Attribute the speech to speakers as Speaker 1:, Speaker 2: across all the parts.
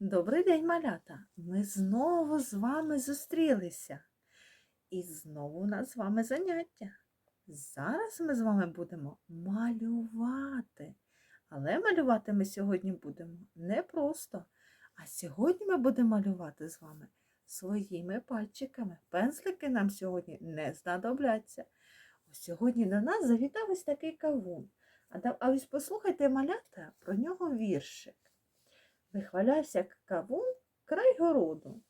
Speaker 1: Добрий день, малята! Ми знову з вами зустрілися. І знову у нас з вами заняття. Зараз ми з вами будемо малювати. Але малювати ми сьогодні будемо не просто. А сьогодні ми будемо малювати з вами своїми пальчиками. Пензлики нам сьогодні не знадобляться. Ось сьогодні до нас завітав ось такий кавун. А ось послухайте малята про нього віршик. Вихвалявся кавун край городу.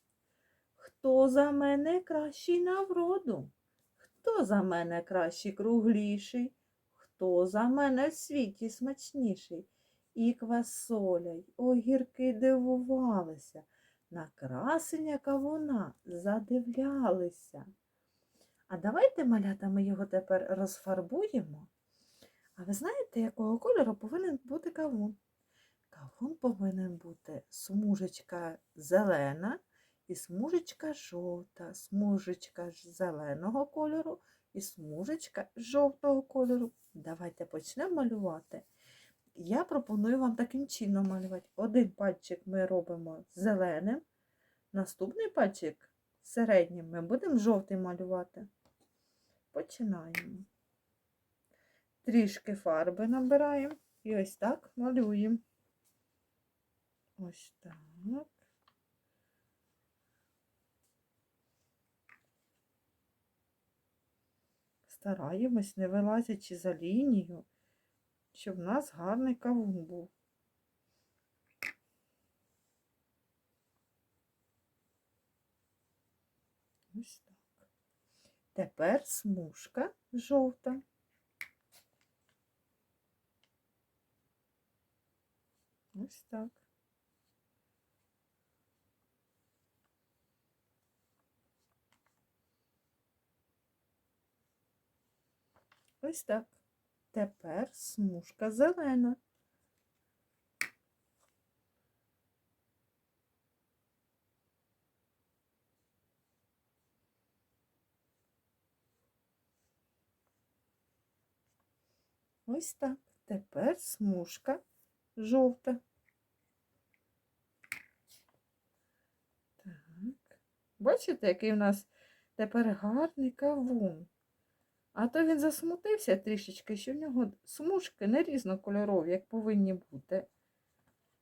Speaker 1: Хто за мене кращий на вроду? Хто за мене кращий кругліший? Хто за мене в світі смачніший? І квасоля, й огірки дивувалися, на красення кавуна задивлялися. А давайте, малята, ми його тепер розфарбуємо. А ви знаєте, якого кольору повинен бути кавун? Кавун повинен бути смужечка зелена і смужечка жовта, смужечка зеленого кольору і смужечка жовтого кольору. Давайте почнемо малювати. Я пропоную вам таким чином малювати. Один пальчик ми робимо зеленим, наступний пальчик середнім ми будемо жовтий малювати. Починаємо. Трішки фарби набираємо і ось так малюємо. Ось так. Стараємось, не вилазячи за лінію, щоб в нас гарний кавун був. Ось так. Тепер смужка жовта. Ось так. Ось так. Тепер смужка зелена. Ось так. Тепер смужка жовта. Так. Бачите, який у нас тепер гарний кавун. А то він засмутився трішечки, що в нього смужки не різнокольорові, як повинні бути.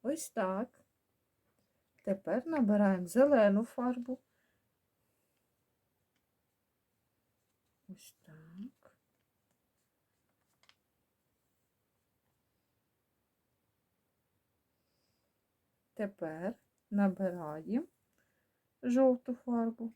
Speaker 1: Ось так. Тепер набираємо зелену фарбу. Ось так. Тепер набираємо жовту фарбу.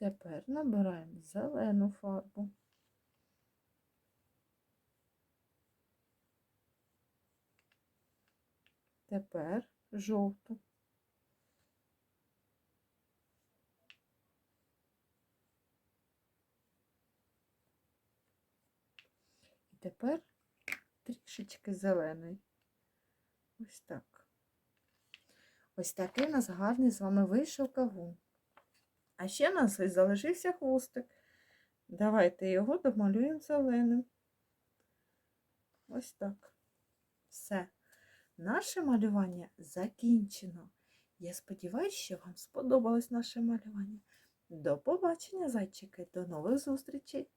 Speaker 1: Тепер набираємо зелену фарбу. Тепер жовту. І тепер трішечки зелений. Ось так. Ось такий у нас гарний з вами вийшов кавун. А ще у нас залишився хвостик. Давайте його домалюємо зеленим. Ось так. Все. Наше малювання закінчено. Я сподіваюся, що вам сподобалось наше малювання. До побачення, зайчики, до нових зустрічей!